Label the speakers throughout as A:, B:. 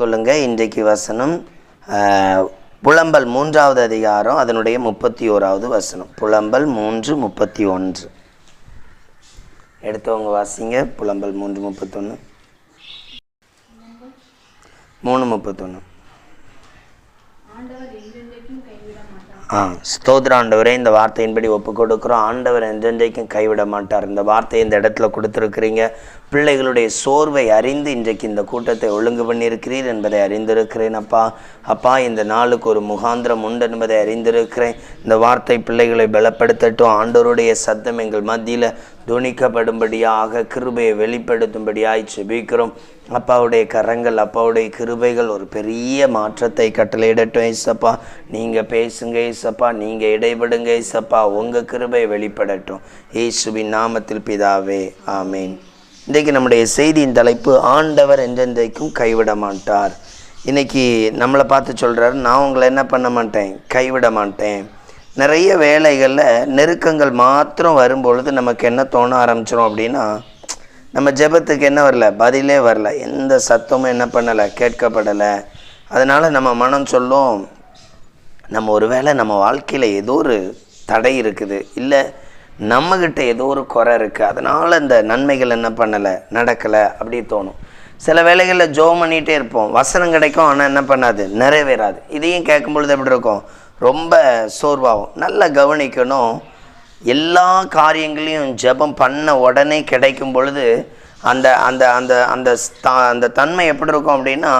A: கொள்ளுங்க. இன்றைக்கு வசனம் புலம்பல் மூன்றாவது அதிகாரம் அதனுடைய முப்பத்தி ஓராவது வசனம். புலம்பல் மூன்று முப்பத்தி ஒன்று எடுத்தவங்க வாசிங்க. புலம்பல் மூன்று முப்பத்தொன்று மூணு முப்பத்தொன்று ஆ ஸ்தோத்திர ஆண்டவரே இந்த வார்த்தையின்படி ஒப்பு கொடுக்குறோம் ஆண்டவர் என்றென்றைக்கும் கைவிட மாட்டார். இந்த வார்த்தையை இந்த இடத்துல கொடுத்துருக்குறீங்க. பிள்ளைகளுடைய சோர்வை அறிந்து இன்றைக்கு இந்த கூட்டத்தை ஒழுங்கு பண்ணியிருக்கிறீர் என்பதை அறிந்திருக்கிறேன் அப்பா. அப்பா இந்த நாளுக்கு ஒரு முகாந்திரம் உண்டு என்பதை அறிந்திருக்கிறேன். இந்த வார்த்தை பிள்ளைகளை பலப்படுத்தட்டும். ஆண்டோருடைய சத்தம் எங்கள் மத்தியில் துணிக்கப்படும்படியாக கிருபையை வெளிப்படுத்தும்படியாய் செபிக்கிறோம் அப்பாவுடைய கரங்கள் அப்பாவுடைய கிருபைகள் ஒரு பெரிய மாற்றத்தை கட்டளையிடட்டும் ஏசப்பா. நீங்கள் பேசுங்க ஏசப்பா. நீங்கள் இடைபடுங்க ஏசப்பா. உங்கள் கிருபை வெளிப்படட்டும். ஏசுவின் நாமத்தில் பிதாவே ஆமேன். இன்றைக்கு நம்முடைய செய்தியின் தலைப்பு ஆண்டவர் என்றென்றைக்கும் கைவிட மாட்டார். இன்றைக்கி நம்மளை பார்த்து சொல்கிறாரு நான் உங்களை என்ன பண்ண மாட்டேன்? கைவிட மாட்டேன். நிறைய வேலைகளில் நெருக்கங்கள் மாத்திரம் வரும்பொழுது நமக்கு என்ன தோண ஆரம்பிச்சிடும் அப்படின்னா நம்ம ஜெபத்துக்கு என்ன வரல? பதிலே வரல. எந்த சத்தமும் என்ன பண்ணலை? கேட்கப்படலை. அதனால் நம்ம மனம் சொல்லும் நம்ம ஒருவேளை நம்ம வாழ்க்கையில் ஏதோ ஒரு தடை இருக்குது. இல்லை நம்மக்கிட்ட ஏதோ ஒரு குறை இருக்குது அதனால் இந்த நன்மைகள் என்ன பண்ணலை நடக்கலை அப்படி தோணும். சில வேளைகளில் ஜோம் பண்ணிகிட்டே இருப்போம். வசனம் கிடைக்கும் ஆனால் என்ன பண்ணாது? நிறைவேறாது. இதையும் கேட்கும் பொழுது எப்படி இருக்கும்? ரொம்ப சோர்வாகும். நல்லா கவனிக்கணும். எல்லா காரியங்களையும் ஜெபம் பண்ண உடனே கிடைக்கும் பொழுது அந்த அந்த அந்த அந்த அந்த தன்மை எப்படி இருக்கும் அப்படின்னா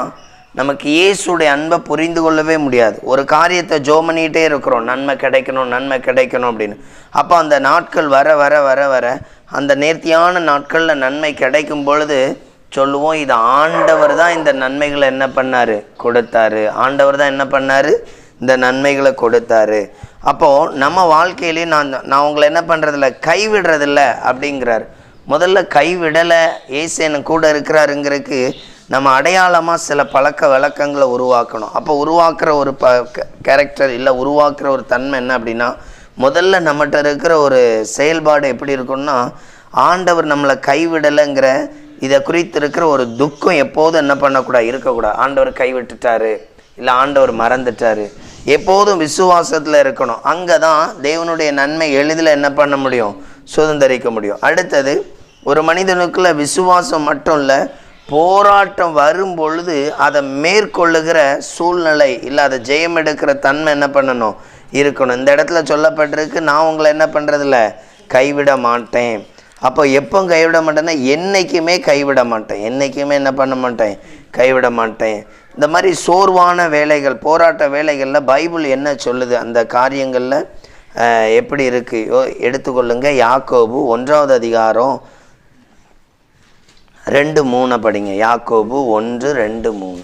A: நமக்கு இயேசுடைய அன்பை புரிந்து கொள்ளவே முடியாது. ஒரு காரியத்தை ஜோம் பண்ணிகிட்டே இருக்கிறோம். நன்மை கிடைக்கணும் நன்மை கிடைக்கணும் அப்படின்னு. அப்போ அந்த நாட்கள் வர வர வர வர அந்த நேர்த்தியான நாட்களில் நன்மை கிடைக்கும் பொழுது சொல்லுவோம் இது ஆண்டவர் தான் இந்த நன்மைகளை என்ன பண்ணாரு? கொடுத்தாரு. ஆண்டவர் தான் என்ன பண்ணார்? இந்த நன்மைகளை கொடுத்தாரு. அப்போது நம்ம வாழ்க்கையிலே நான் நான் உங்களை என்ன பண்ணுறதில்ல கைவிடுறதில்ல அப்படிங்கிறார். முதல்ல கைவிடலை. ஏசு எனக்கு கூட இருக்கிறாருங்கிறதுக்கு நம்ம அடையாளமாக சில பழக்க வழக்கங்களை உருவாக்கணும். அப்போ உருவாக்குற ஒரு ப கேரக்டர் இல்லை உருவாக்குற ஒரு தன்மை என்ன அப்படின்னா முதல்ல நம்மகிட்ட இருக்கிற ஒரு செயல்பாடு எப்படி இருக்கும்னா ஆண்டவர் நம்மளை கைவிடலைங்கிற இதை குறித்து இருக்கிற ஒரு துக்கம் எப்போதும் என்ன பண்ணக்கூடாது? இருக்கக்கூடாது. ஆண்டவர் கைவிட்டுட்டாரு. இல்லை ஆண்டவர் மறந்துட்டாரு. எப்போதும் விசுவாசத்தில் இருக்கணும். அங்கே தான் தேவனுடைய நன்மை எளிதில் என்ன பண்ண முடியும்? சுதந்திரிக்க முடியும். அடுத்தது ஒரு மனிதனுக்குள்ள விசுவாசம் மட்டும் இல்லை போராட்டம் வரும் பொழுது அதை மேற்கொள்ளுகிற சூழ்நிலை இல்லை அதை ஜெயம் எடுக்கிற தன்மை என்ன பண்ணணும்? இருக்கணும். இந்த இடத்துல சொல்லப்பட்டிருக்கு நான் உங்களை என்ன பண்ணுறதில்ல கைவிட மாட்டேன். அப்போ எப்போ கைவிட மாட்டேன்னா என்றைக்குமே கைவிட மாட்டேன். என்றைக்குமே என்ன பண்ண மாட்டேன்? கைவிட மாட்டேன். இந்த மாதிரி சோர்வான வேலைகள் போராட்ட வேலைகளில் பைபிள் என்ன சொல்லுது? அந்த காரியங்களில் எப்படி இருக்குது எடுத்துக்கொள்ளுங்க. யாக்கோபு ஒன்றாவது அதிகாரம் ரெண்டு மூணை படிங்க. யாக்கோபு ஒன்று ரெண்டு மூணு.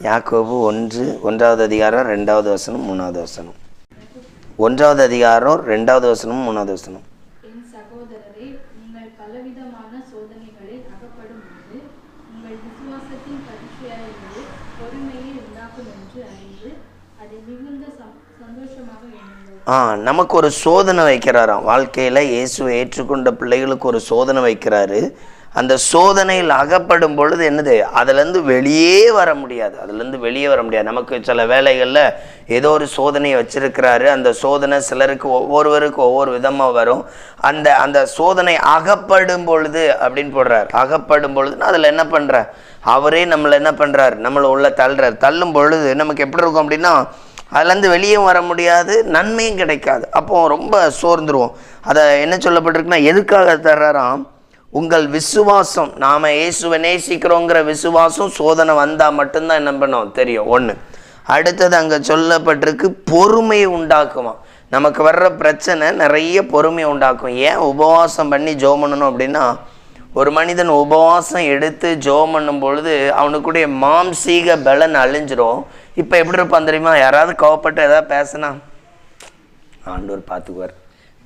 A: யாக்கோபு ஒன்று ஒன்றாவது அதிகாரம் ரெண்டாவது வசனம் மூணாவது வசனம். ஒன்றாவது அதிகாரம் ரெண்டாவது வசனம் மூணாவது வசனம்
B: என் சகோதரரே நீங்கள் பலவிதமான சோதனைகளில் அகப்படும் போது உங்கள் விசுவாசத்தின் பரீட்சையாயிருந்தது பொறுமையை உண்டாக்கும் என்று அறிந்து அதை மிகுந்த சம்- சந்தோஷமாக எண்ணுங்கள்
A: ஆ நமக்கு ஒரு சோதனை வைக்கிறாராம். வாழ்க்கையில் இயேசுவை ஏற்றுக்கொண்ட பிள்ளைகளுக்கு ஒரு சோதனை வைக்கிறாரு. அந்த சோதனையில் அகப்படும் பொழுது என்னது? அதுலேருந்து வெளியே வர முடியாது. அதுலேருந்து வெளியே வர முடியாது. நமக்கு சில வேலைகளில் ஏதோ ஒரு சோதனையை வச்சிருக்கிறாரு. அந்த சோதனை சிலருக்கு ஒவ்வொருவருக்கு ஒவ்வொரு விதமாக வரும். அந்த அந்த சோதனை அகப்படும் பொழுது அப்படின்னு போடுறார். அகப்படும் பொழுதுன்னா அதில் என்ன பண்ணுறார் அவரே நம்மளை என்ன பண்ணுறாரு நம்மளை உள்ள தள்ளுறார். தள்ளும் பொழுது நமக்கு எப்படி இருக்கும் அப்படின்னா அதுலேருந்து வெளியே வர முடியாது நன்மையும் கிடைக்காது. அப்போ ரொம்ப சோர்ந்துருவோம். அதை என்ன சொல்லப்பட்டிருக்குன்னா எதுக்காக தர்றாராம்? உங்கள் விசுவாசம் நாம் இயேசுவை நேசிக்கிறோங்கிற விசுவாசம் சோதனை வந்தால் மட்டும்தான் என்ன பண்ணோம் தெரியும். ஒன்று அடுத்தது அங்கே சொல்லப்பட்டிருக்கு பொறுமையை உண்டாக்குவான் நமக்கு வர்ற பிரச்சனை நிறைய பொறுமையை உண்டாக்கும். ஏன் உபவாசம் பண்ணி ஜோ பண்ணணும் அப்படின்னா ஒரு மனிதன் உபவாசம் எடுத்து ஜோ பண்ணும் பொழுது அவனுக்குடைய மாம்சீக பலன் அழிஞ்சிரும். இப்போ எப்படி இருப்பான் தெரியுமா? யாராவது கோவப்பட்டு எதாவது பேசுனா ஆண்டவர் பார்த்துக்குவார்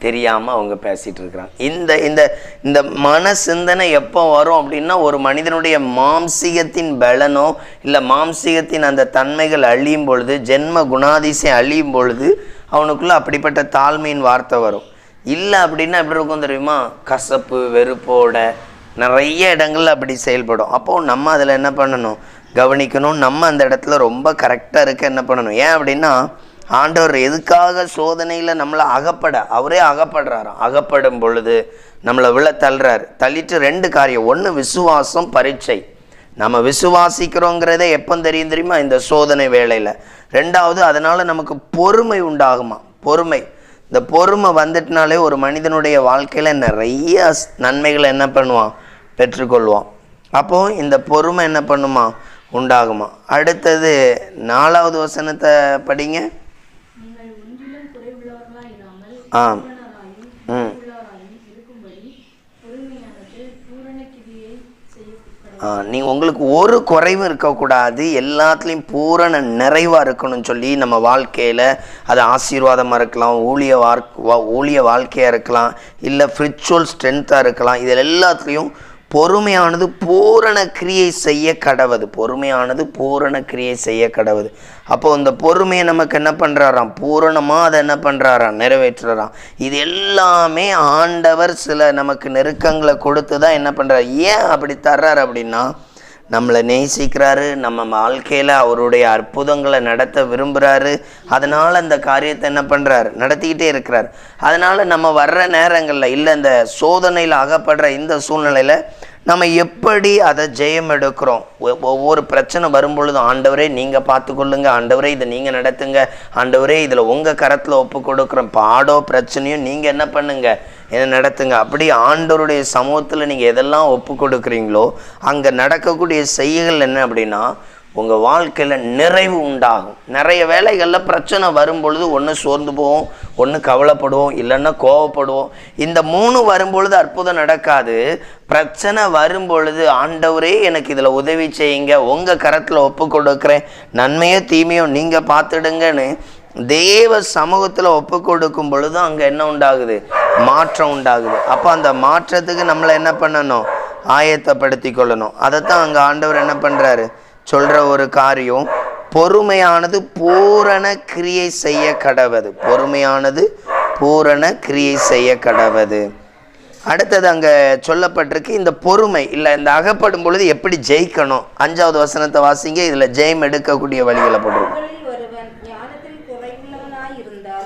A: தெரியாமல் அவங்க பேசிகிட்டு இருக்கிறான். இந்த இந்த இந்த மன சிந்தனை எப்போ வரும் அப்படின்னா ஒரு மனிதனுடைய மாம்சீகத்தின் பலனோ இல்லை மாம்சீகத்தின் அந்த தன்மைகள் அழியும் பொழுது ஜென்ம குணாதிசயம் அழியும் பொழுது அவனுக்குள்ளே அப்படிப்பட்ட தாழ்மையின் வார்த்தை வரும். இல்லை அப்படின்னா எப்படி இருக்கும் தெரியுமா? கசப்பு வெறுப்போட நிறைய இடங்கள்ல அப்படி செயல்படும். அப்போது நம்ம அதில் என்ன பண்ணணும்? கவனிக்கணும். நம்ம அந்த இடத்துல ரொம்ப கரெக்டாக இருக்க என்ன பண்ணணும்? ஏன் அப்படின்னா ஆண்டவர் எதுக்காக சோதனையில் நம்மளை அகப்பட அவரே அகப்படுறாராம். அகப்படும் பொழுது நம்மளை விழ தள்ளுறாரு. தள்ளிட்டு ரெண்டு காரியம். ஒன்று விசுவாசம் பரீட்சை. நம்ம விசுவாசிக்கிறோங்கிறதே எப்போ தெரியும் தெரியுமா? இந்த சோதனை வேலையில் ரெண்டாவது அதனால் நமக்கு பொறுமை உண்டாகுமா பொறுமை. இந்த பொறுமை வந்துட்டுனாலே ஒரு மனிதனுடைய வாழ்க்கையில் நிறைய நன்மைகளை என்ன பண்ணுவான்? பெற்றுக்கொள்வான். அப்போது இந்த பொறுமை என்ன பண்ணுமா? உண்டாகுமா? அடுத்தது நாலாவது வசனத்தை படிங்க. ஆ. ம். நீ உங்களுக்கு ஒரு குறைவும் இருக்கக்கூடாது. எல்லாத்துலேயும் பூரண நிறைவாக இருக்கணும்னு சொல்லி நம்ம வாழ்க்கையில் அது ஆசீர்வாதமாக இருக்கலாம் ஊழிய வா- ஊழிய வாழ்க்கையாக இருக்கலாம் இல்லை ஃப்ரிச்சுவல் ஸ்ட்ரென்த்தாக இருக்கலாம். இதில் எல்லாத்துலேயும் பொறுமையானது பூரண கிரியை செய்ய கடவுது. பொறுமையானது பூரண கிரியை செய்ய கடவுது. அப்போ இந்த பொறுமையை நமக்கு என்ன பண்ணுறாராம் பூரணமாக அதை என்ன பண்ணுறாராம் நிறைவேற்றுறாராம். இது எல்லாமே ஆண்டவர் சில நமக்கு நெருக்கங்களை கொடுத்து தான் என்ன பண்ணுறாரு ஏன் அப்படி தர்றாரு அப்படின்னா நம்மளை நேசிக்கிறாரு நம்ம வாழ்க்கையில் அவருடைய அற்புதங்களை நடத்த விரும்புகிறாரு அதனால் அந்த காரியத்தை என்ன பண்ணுறாரு நடத்திக்கிட்டே இருக்கிறார். அதனால் நம்ம வர்ற நேரங்களில் இல்லை இந்த சோதனையில் அகப்படுற இந்த சூழ்நிலையில் நம்ம எப்படி அதை ஜெயம் எடுக்கிறோம்? ஒ- ஒவ்வொரு பிரச்சனை வரும்பொழுதும் ஆண்டவரே நீங்கள் பார்த்துக்கொள்ளுங்க. ஆண்டவரே இதை நீங்கள் நடத்துங்க. ஆண்டவரே இதில் உங்கள் கரத்தில் ஒப்பு கொடுக்குறோம். பாடோ பிரச்சனையும் நீங்கள் என்ன பண்ணுங்கள் என்ன நடத்துங்க? அப்படி ஆண்டவருடைய சமூகத்தில் நீங்கள் எதெல்லாம் ஒப்பு கொடுக்குறீங்களோ அங்கே நடக்கக்கூடிய செய்கைகள் என்ன அப்படின்னா உங்கள் வாழ்க்கையில் நிறைவு உண்டாகும். நிறைய வேலைகளில் பிரச்சனை வரும்பொழுது ஒன்று சோர்ந்து போவோம் ஒன்று கவலைப்படுவோம் இல்லைன்னா கோவப்படுவோம். இந்த மூணு வரும்பொழுது அற்புதம் நடக்காது. பிரச்சனை வரும்பொழுது ஆண்டவரே எனக்கு இதில் உதவி செய்யுங்க. உங்கள் கரத்தில் ஒப்பு கொடுக்குறேன். நன்மையோ தீமையோ நீங்கள் பார்த்துடுங்கன்னு தேவ சமூகத்தில் ஒப்பு கொடுக்கும் பொழுதும் அங்கே என்ன உண்டாகுது? மாற்றம் உண்டாகுது. அப்போ அந்த மாற்றத்துக்கு நம்மளை என்ன பண்ணணும்? ஆயத்தப்படுத்தி கொள்ளணும். அதைத்தான் அங்கே ஆண்டவர் என்ன பண்ணுறாரு சொல்கிற ஒரு காரியம் பொறுமையானது பூரண கிரியை செய்ய கடவது. பொறுமையானது பூரண கிரியை செய்ய கடவது. அடுத்தது அங்கே சொல்லப்பட்டிருக்கு இந்த பொறுமை இல்லை இந்த அகப்படும் பொழுது எப்படி ஜெயிக்கணும்? அஞ்சாவது வசனத்தை வாசிங்க இதில் ஜெயம் எடுக்கக்கூடிய வழிகளை போட்டிருக்கோம்
C: உங்களில் ஒருவன் ஞானத்தில் குறைவுள்ளவனாய் இருந்தால்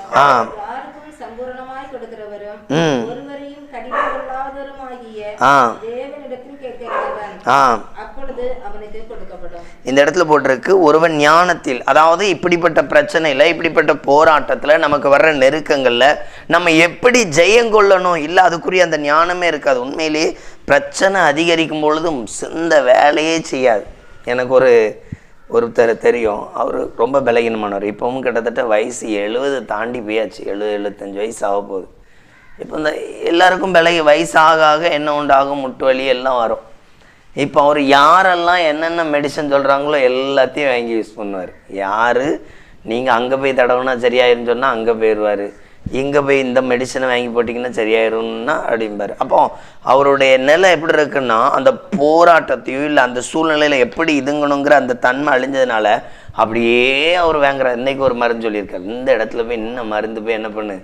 A: ஆ.
C: யாருக்கும் சம்பூரணமாய் கொடுக்கிறவரும்
A: ம்
C: ஒருவரையும் கடினம் கொள்ளாதவருமாகிய
A: ஆ
C: தேவனிடத்தில் கேட்கிறவன்
A: ஆ
C: அப்பொழுது அவனுக்கு கொடுக்கப்படும்.
A: இந்த இடத்துல போட்டிருக்கு ஒருவன் ஞானத்தில் அதாவது இப்படிப்பட்ட பிரச்சனையில் இப்படிப்பட்ட போராட்டத்தில் நமக்கு வர்ற நெருக்கங்களில் நம்ம எப்படி ஜெயம் கொள்ளணும்? இல்லை அதுக்குரிய அந்த ஞானமே இருக்காது. உண்மையிலேயே பிரச்சனை அதிகரிக்கும் பொழுதும் சிந்த வேலையே செய்யாது. எனக்கு ஒரு ஒருத்தர் தெரியும். அவர் ரொம்ப பலகீனமானவர். இப்போவும் கிட்டத்தட்ட வயசு எழுபது தாண்டி போயாச்சு. எழுபது எழுபத்தஞ்சி வயசு ஆக போகுது. இப்போ இந்த எல்லாருக்கும் விலை வயசாக ஆக ஆக என்ன உண்டாகும்? முட்டு வலி எல்லாம் வரும். இப்போ அவர் யாரெல்லாம் என்னென்ன மெடிசன் சொல்கிறாங்களோ எல்லாத்தையும் வாங்கி யூஸ் பண்ணுவார். யார்? நீங்கள் அங்கே போய் தடவுனா சரியாயிருன்னு சொன்னால் அங்கே போயிடுவார். இங்கே போய் இந்த மெடிசனை வாங்கி போட்டிங்கன்னா சரியாயிரும்னா அப்படிம்பாரு. அப்போ அவருடைய நிலை எப்படி இருக்குன்னா அந்த போராட்டத்தையும் இல்லை அந்த சூழ்நிலையில் எப்படி இதுங்கணுங்கிற அந்த தன்மை அழிஞ்சதுனால அப்படியே அவர் வாங்குற இன்னைக்கு ஒரு மருந்து சொல்லியிருக்காரு. இந்த இடத்துல போய் இன்னும் மருந்து போய் என்ன பண்ணு?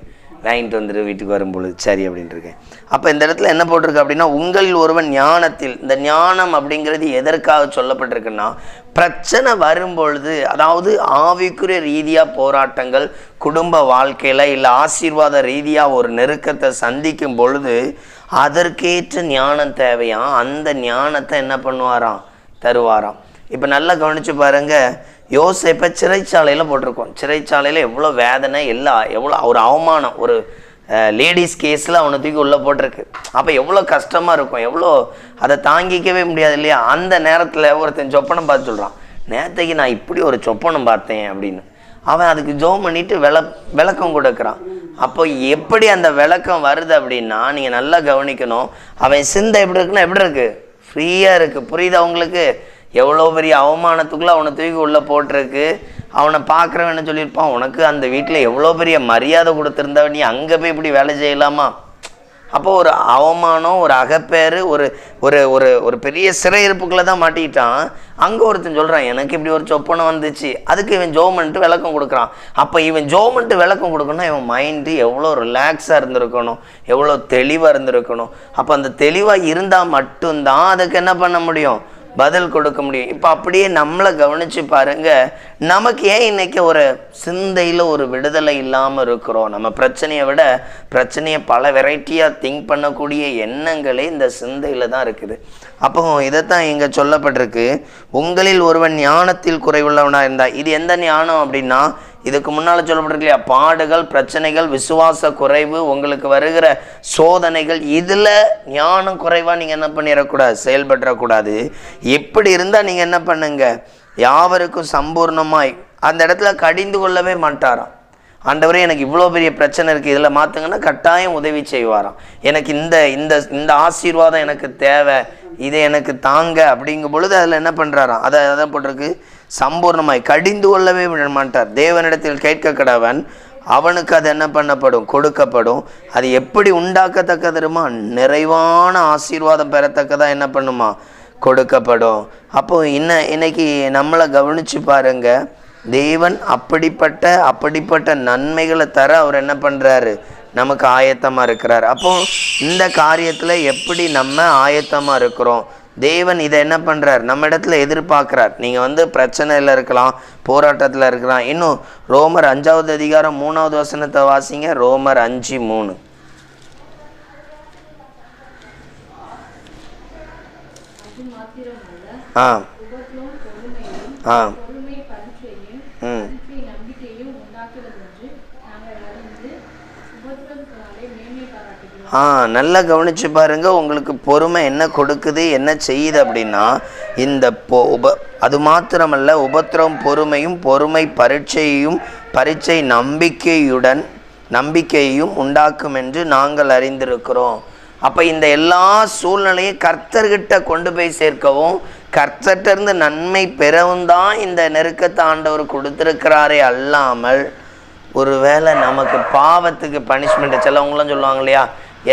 A: வாங்கிட்டு வந்துட்டு வீட்டுக்கு வரும்பொழுது. சரி அப்படின்ட்டு இருக்கேன். அப்போ இந்த இடத்துல என்ன போட்டிருக்கு அப்படின்னா உங்களில் ஒருவன் ஞானத்தில் இந்த ஞானம் அப்படிங்கிறது எதற்காக சொல்லப்பட்டிருக்குன்னா பிரச்சனை வரும்பொழுது அதாவது ஆவிக்குரிய ரீதியாக போராட்டங்கள் குடும்ப வாழ்க்கையில் இல்லை ஆசீர்வாத ரீதியாக ஒரு நெருக்கத்தை சந்திக்கும் பொழுது அதற்கேற்ற ஞானம் தேவையாம் அந்த ஞானத்தை என்ன பண்ணுவாராம்? தருவாராம். இப்போ நல்லா கவனித்து பாருங்கள் யோசிப்பை சிறைச்சாலையில் போட்டிருக்கோம். சிறைச்சாலையில் எவ்வளோ வேதனை இல்லை எவ்வளோ ஒரு அவமானம் ஒரு லேடிஸ் கேஸில் அவனை தூக்கி உள்ளே போட்டிருக்கு. அப்போ எவ்வளோ கஷ்டமாக இருக்கும் எவ்வளோ அதை தாங்கிக்கவே முடியாது இல்லையா? அந்த நேரத்தில் ஒருத்தன் சொப்பனம் பார்த்து சொல்கிறான் நேற்றுக்கு நான் இப்படி ஒரு சொப்பனம் பார்த்தேன் அப்படின்னு. அவன் அதுக்கு ஜோம் பண்ணிட்டு விள விளக்கம் கொடுக்குறான். அப்போ எப்படி அந்த விளக்கம் வருது அப்படின்னா நீங்கள் நல்லா கவனிக்கணும். அவன் சிந்தை எப்படி இருக்குன்னா எப்படி இருக்குது ஃப்ரீயாக இருக்குது புரியுதா உங்களுக்கு? எவ்வளோ பெரிய அவமானத்துக்குள்ளே அவனை தூக்கி உள்ளே போட்டிருக்கு. அவனை பார்க்குறவன் சொல்லியிருப்பான்? உனக்கு அந்த வீட்டில் எவ்வளோ பெரிய மரியாதை கொடுத்துருந்தா நீ அங்கே போய் இப்படி வேலை செய்யலாமா? அப்போ ஒரு அவமானம் ஒரு அகப்பேறு ஒரு ஒரு ஒரு ஒரு பெரிய சிறையிருப்புக்குள்ளே தான் மாட்டிக்கிட்டான். அங்கே ஒருத்தன் சொல்கிறான் எனக்கு இப்படி ஒரு சொப்பனை வந்துச்சு. அதுக்கு இவன் ஜோமெண்ட்டு விளக்கம் கொடுக்குறான். அப்போ இவன் ஜோமெண்ட்டு விளக்கம் கொடுக்கணும்னா இவன் மைண்டு எவ்வளோ ரிலாக்ஸாக இருந்திருக்கணும் எவ்வளோ தெளிவாக இருந்திருக்கணும். அப்போ அந்த தெளிவாக இருந்தால் மட்டும்தான் அதுக்கு என்ன பண்ண முடியும்? பதில் கொடுக்க முடியும். இப்போ அப்படியே நம்மளை கவனித்து பாருங்க நமக்கு ஏன் இன்னைக்கு ஒரு சிந்தையில் ஒரு விடுதலை இல்லாமல் இருக்கிறோம்? நம்ம பிரச்சனையை விட பிரச்சனையை பல வெரைட்டியாக திங்க் பண்ணக்கூடிய எண்ணங்களே இந்த சிந்தையில் தான் இருக்குது. அப்போ இதைத்தான் இங்கே சொல்லப்பட்டிருக்கு. உங்களில் ஒருவன் ஞானத்தில் குறைவுள்ளவனாக இருந்தால் இது எந்த ஞானம் அப்படின்னா இதுக்கு முன்னால் சொல்லப்பட்டிருக்கு இல்லையா பாடுகள் பிரச்சனைகள் விசுவாச குறைவு உங்களுக்கு வருகிற சோதனைகள் இதில் ஞானம் குறைவாக நீங்கள் என்ன பண்ணிடக்கூடாது செயல்படக்கூடாது எப்படி இருந்தால் நீங்கள் என்ன பண்ணுங்க? யாவருக்கும் சம்பூர்ணமாய் அந்த இடத்துல கடிந்து கொள்ளவே மாட்டாராம். ஆண்டவரே எனக்கு இவ்வளோ பெரிய பிரச்சனை இருக்குது இதில் மாற்றுங்கன்னா கட்டாயம் உதவி செய்வாராம். எனக்கு இந்த இந்த இந்த ஆசீர்வாதம் எனக்கு தேவை இதை எனக்கு தாங்க அப்படிங்கும் பொழுது அதில் என்ன பண்ணுறாராம் அதை அதான் போட்டிருக்கு. சம்பூர்ணமாய் கடிந்து கொள்ளவே விட மாட்டார். தேவனிடத்தில் கேட்க கடவன் அவனுக்கு அது என்ன பண்ணப்படும்? கொடுக்கப்படும். அது எப்படி உண்டாக்கத்தக்க தெரியுமா நிறைவான ஆசீர்வாதம் பெறத்தக்கதா என்ன பண்ணுமா? கொடுக்கப்படும். அப்போ இன்ன இன்னைக்கு நம்மளை கவனிச்சு பாருங்க. தேவன் அப்படிப்பட்ட அப்படிப்பட்ட நன்மைகளை தர அவர் என்ன பண்ணுறாரு நமக்கு ஆயத்தமாக இருக்கிறார். அப்போ இந்த காரியத்தில் எப்படி நம்ம ஆயத்தமாக இருக்கிறோம்? தேவன் இதை என்ன பண்ணுறார் நம்ம இடத்துல எதிர்பார்க்குறார். நீங்கள் வந்து பிரச்சனையில் இருக்கலாம் போராட்டத்தில் இருக்கலாம். இன்னும் ரோமர் அஞ்சாவது அதிகாரம் மூணாவது வசனத்தை வாசிங்க. ரோமர் அஞ்சு மூணு. ஆ ஆ ம்
B: பரீட்சை நம்பிக்கையும் உண்டாக்குகிறது என்று நாங்கள் அறிந்து உபத்திரத்தினாலே மேன்மை பாராட்டுகிறோம்
A: ஆ நல்லா கவனிச்சு பாருங்கள் உங்களுக்கு பொறுமை என்ன கொடுக்குது என்ன செய்யுது அப்படின்னா இந்த பொ உப அது மாத்திரமல்ல உபத்திரம் பொறுமையும் பொறுமை பரீட்சையையும் பரீட்சை நம்பிக்கையுடன் நம்பிக்கையையும் உண்டாக்கும் என்று நாங்கள் அறிந்திருக்கிறோம். அப்போ இந்த எல்லா சூழ்நிலையும் கர்த்தர்கிட்ட கொண்டு போய் சேர்க்கவும் கர்த்தர்கிட்ட இருந்து நன்மை பெறவும் தான் இந்த நெருக்கத்தை ஆண்டவர் கொடுத்துருக்கிறாரே அல்லாமல் ஒருவேளை நமக்கு பாவத்துக்கு பனிஷ்மெண்ட் சிலவங்களாம் சொல்லுவாங்க இல்லையா?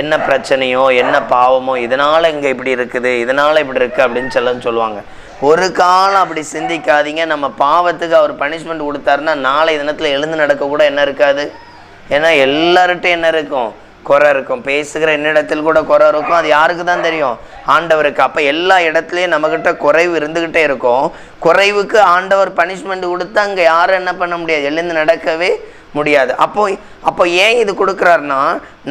A: என்ன பிரச்சனையோ என்ன பாவமோ இதனால் இங்கே இப்படி இருக்குது இதனால் இப்படி இருக்குது அப்படின்னு சொல்ல சொல்லுவாங்க. ஒரு காலம் அப்படி சிந்திக்காதீங்க. நம்ம பாவத்துக்கு அவர் பனிஷ்மெண்ட் கொடுத்தாருன்னா நாளை தினத்தில் எழுந்து நடக்க கூட என்ன இருக்காது? ஏன்னா எல்லார்ட்டும் என்ன இருக்கும்? குறை இருக்கும். பேசுகிற என்னிடத்தில் கூட குறை இருக்கும். அது யாருக்கு தான் தெரியும்? ஆண்டவருக்கு. அப்போ எல்லா இடத்துலையும் நம்மக்கிட்ட குறைவு இருந்துக்கிட்டே இருக்கும். குறைவுக்கு ஆண்டவர் பனிஷ்மெண்ட் கொடுத்து அங்கே யாரும் என்ன பண்ண முடியாது? எழுந்து நடக்கவே முடியாது. அப்போ அப்போ ஏன் இது கொடுக்குறாருன்னா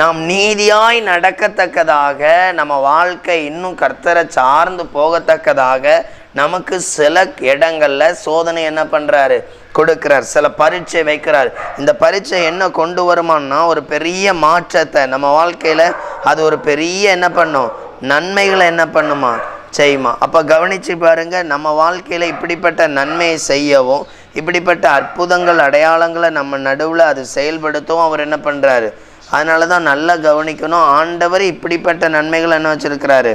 A: நாம் நீதியாய் நடக்கத்தக்கதாக நம்ம வாழ்க்கை இன்னும் கர்த்தரை சார்ந்து போகத்தக்கதாக நமக்கு சில இடங்களில் சோதனை என்ன பண்ணுறாரு கொடுக்குறார். சில பரீட்சை வைக்கிறார். இந்த பரீட்சை என்ன கொண்டு வருமானா ஒரு பெரிய மாற்றத்தை நம்ம வாழ்க்கையில் அது ஒரு பெரிய என்ன பண்ணும்? நன்மைகளை என்ன பண்ணுமா? செய்யுமா. அப்போ கவனிச்சு பாருங்கள் நம்ம வாழ்க்கையில் இப்படிப்பட்ட நன்மையை செய்யவும் இப்படிப்பட்ட அற்புதங்கள் அடையாளங்களை நம்ம நடுவில் அது செயல்படுத்தவும் அவர் என்ன பண்ணுறாரு அதனால தான் நல்லா கவனிக்கணும். ஆண்டவர் இப்படிப்பட்ட நன்மைகள் என்ன வச்சுருக்கிறாரு?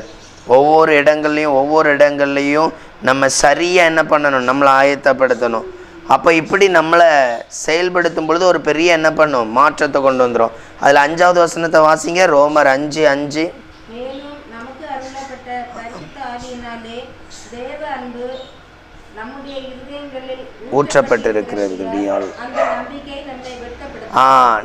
A: ஒவ்வொரு இடங்கள்லையும் ஒவ்வொரு இடங்கள்லையும் நம்ம சரியாக என்ன பண்ணணும்? நம்மளை ஆயத்தப்படுத்தணும். அப்போ இப்படி நம்மளை செயல்படுத்தும் பொழுது ஒரு பெரிய என்ன பண்ணும்? மாற்றத்தை கொண்டு வந்துடும் அதில் அஞ்சாவது வசனத்தை வாசிங்க. ரோமர் அஞ்சு அஞ்சு.
C: தேவ அன்பு வெட்கப்படுத்தும்.
A: ஆ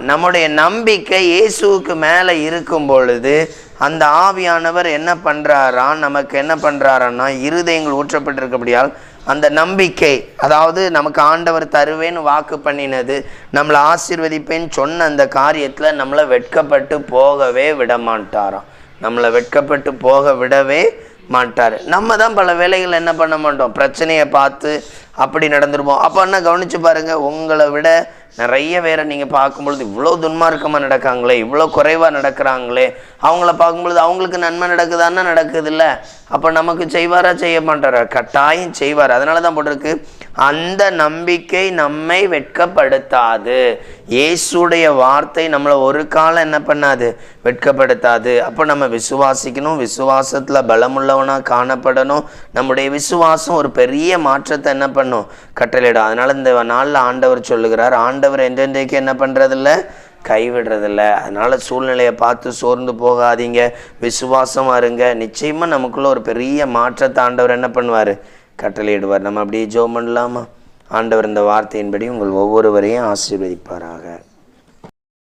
A: நம்முடைய நம்பிக்கை இயேசுவுக்கு மேலே இருக்கும் பொழுது அந்த ஆவியானவர் என்ன பண்ணுறாரா நமக்கு என்ன பண்ணுறாரான்னா இருதயங்கள் ஊற்றப்பட்டிருக்கபடியால் அந்த நம்பிக்கை அதாவது நமக்கு ஆண்டவர் தருவேன்னு வாக்கு பண்ணினது நம்மளை ஆசீர்வதிப்பேன்னு சொன்ன அந்த காரியத்தில் நம்மளை வெட்கப்பட்டு போகவே விட மாட்டாராம் நம்மளை வெட்கப்பட்டு போக விடவே மாட்டார். நம்ம தான் பல வேலைகள் என்ன பண்ண மாட்டோம். பிரச்சனையை பார்த்து அப்படி நடந்துருப்போம். அப்போ என்ன கவனித்து பாருங்கள் உங்களை விட நிறைய பேரை நீங்கள் பார்க்கும்பொழுது இவ்வளோ துன்மார்க்கமாக நடக்காங்களே இவ்வளோ குறைவாக நடக்கிறாங்களே. அவங்கள பார்க்கும்பொழுது அவங்களுக்கு நன்மை நடக்குதான்னா நடக்குது இல்லை அப்போ நமக்கு செய்வாரா செய்ய மாட்டாரா? கட்டாயம் செய்வார். அதனால தான் போட்டிருக்கு அந்த நம்பிக்கை நம்மை வெட்கப்படுத்தாது. இயேசுடைய வார்த்தை நம்மளை ஒரு காலம் என்ன பண்ணாது? வெட்கப்படுத்தாது. அப்போ நம்ம விசுவாசிக்கணும் விசுவாசத்தில் பலமுள்ளவனாக காணப்படணும். நம்முடைய விசுவாசம் ஒரு பெரிய மாற்றத்தை என்ன பண்ணும்? கட்டளையிடும். அதனால் இந்த நாளில் ஆண்டவர் சொல்லுகிறார் ஆண்டவர் என்றென்றைக்கு என்ன பண்ணுறதில்ல கைவிடுறதில்ல. அதனால் சூழ்நிலையை பார்த்து சோர்ந்து போகாதீங்க. விசுவாசமாக இருங்க. நிச்சயமாக நமக்குள்ளே ஒரு பெரிய மாற்றத்தை ஆண்டவர் என்ன பண்ணுவார்? கட்டளையிடுவார். நம்ம அப்படியே ஜோம் பண்ணலாமா? ஆண்டவர் இந்த வார்த்தையின்படி உங்கள் ஒவ்வொருவரையும் ஆசீர்வதிப்பாராக.